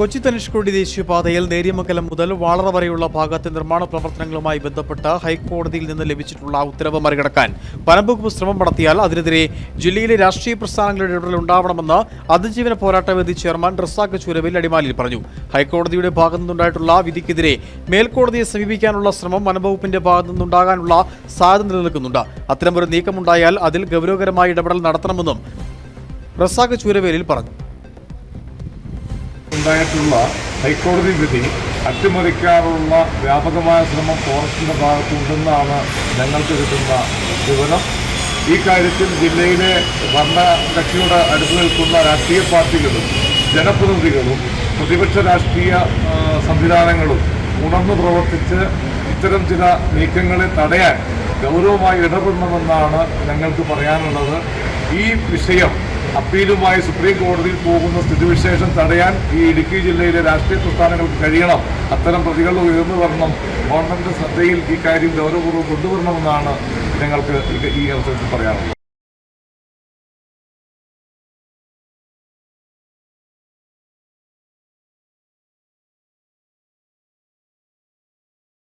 കൊച്ചി ധനുഷ്കോടി ദേശീയപാതയിൽ നേര്യമംഗലം മുതൽ വാളറ വരെയുള്ള ഭാഗത്തെ നിർമ്മാണ പ്രവർത്തനങ്ങളുമായി ബന്ധപ്പെട്ട് ഹൈക്കോടതിയിൽ നിന്ന് ലഭിച്ചിട്ടുള്ള ഉത്തരവ് മറികടക്കാൻ വനംവകുപ്പ് ശ്രമം നടത്തിയാൽ അതിനെതിരെ ജില്ലയിലെ രാഷ്ട്രീയ പ്രസ്ഥാനങ്ങളുടെ ഇടപെടൽ ഉണ്ടാവണമെന്ന് അതിജീവന പോരാട്ടവേദി ചെയർമാൻ റസാഖ് ചുരവിൽ അടിമാലിയിൽ പറഞ്ഞു. ഹൈക്കോടതിയുടെ ഭാഗത്തു നിന്നുണ്ടായിട്ടുള്ള വിധിക്കെതിരെ മേൽക്കോടതിയെ സമീപിക്കാനുള്ള ശ്രമം വനംവകുപ്പിന്റെ ഭാഗത്തു നിന്നുണ്ടാകാനുള്ള സാധ്യത നിലനിൽക്കുന്നുണ്ട്. അത്തരമൊരു നീക്കമുണ്ടായാൽ അതിൽ ഗൗരവകരമായ ഇടപെടൽ നടത്തണമെന്നും റസാഖ് ചൂരവേലിൽ പറഞ്ഞു. ഉണ്ടായിട്ടുള്ള ഹൈക്കോടതി വിധി അട്ടിമറിക്കാനുള്ള വ്യാപകമായ ശ്രമം ഫോറസ്റ്റിന്റെ ഭാഗത്തുണ്ടെന്നാണ് ഞങ്ങൾക്ക് കിട്ടുന്ന വിവരം. ഈ കാര്യത്തിൽ ജില്ലയിലെ ഭരണകക്ഷിയുടെ അടുത്ത് നിൽക്കുന്ന രാഷ്ട്രീയ പാർട്ടികളും ജനപ്രതിനിധികളും പ്രതിപക്ഷ രാഷ്ട്രീയ സംവിധാനങ്ങളും ഉണർന്നു പ്രവർത്തിച്ച് ഇത്തരം ചില നീക്കങ്ങളെ തടയാൻ ഗൗരവമായി ഇടപെടണമെന്നാണ് ഞങ്ങൾക്ക് പറയാനുള്ളത്. ഈ വിഷയം അപ്പീലുമായി സുപ്രീം കോടതിയിൽ പോകുന്ന സ്ഥിതിവിശേഷം തടയാൻ ഈ ഇടുക്കി ജില്ലയിലെ രാഷ്ട്രീയ പ്രസ്ഥാനങ്ങൾക്ക് കഴിയണം. അത്തരം പ്രതികൾ ഉയർന്നു വരണം. ഗവൺമെന്റ് ശ്രദ്ധയിൽ ഈ കാര്യം ഗൗരവപൂർവം കൊണ്ടുവരണമെന്നാണ് ഞങ്ങൾക്ക് ഈ- അവസരത്തിൽ പറയാനുള്ളത്.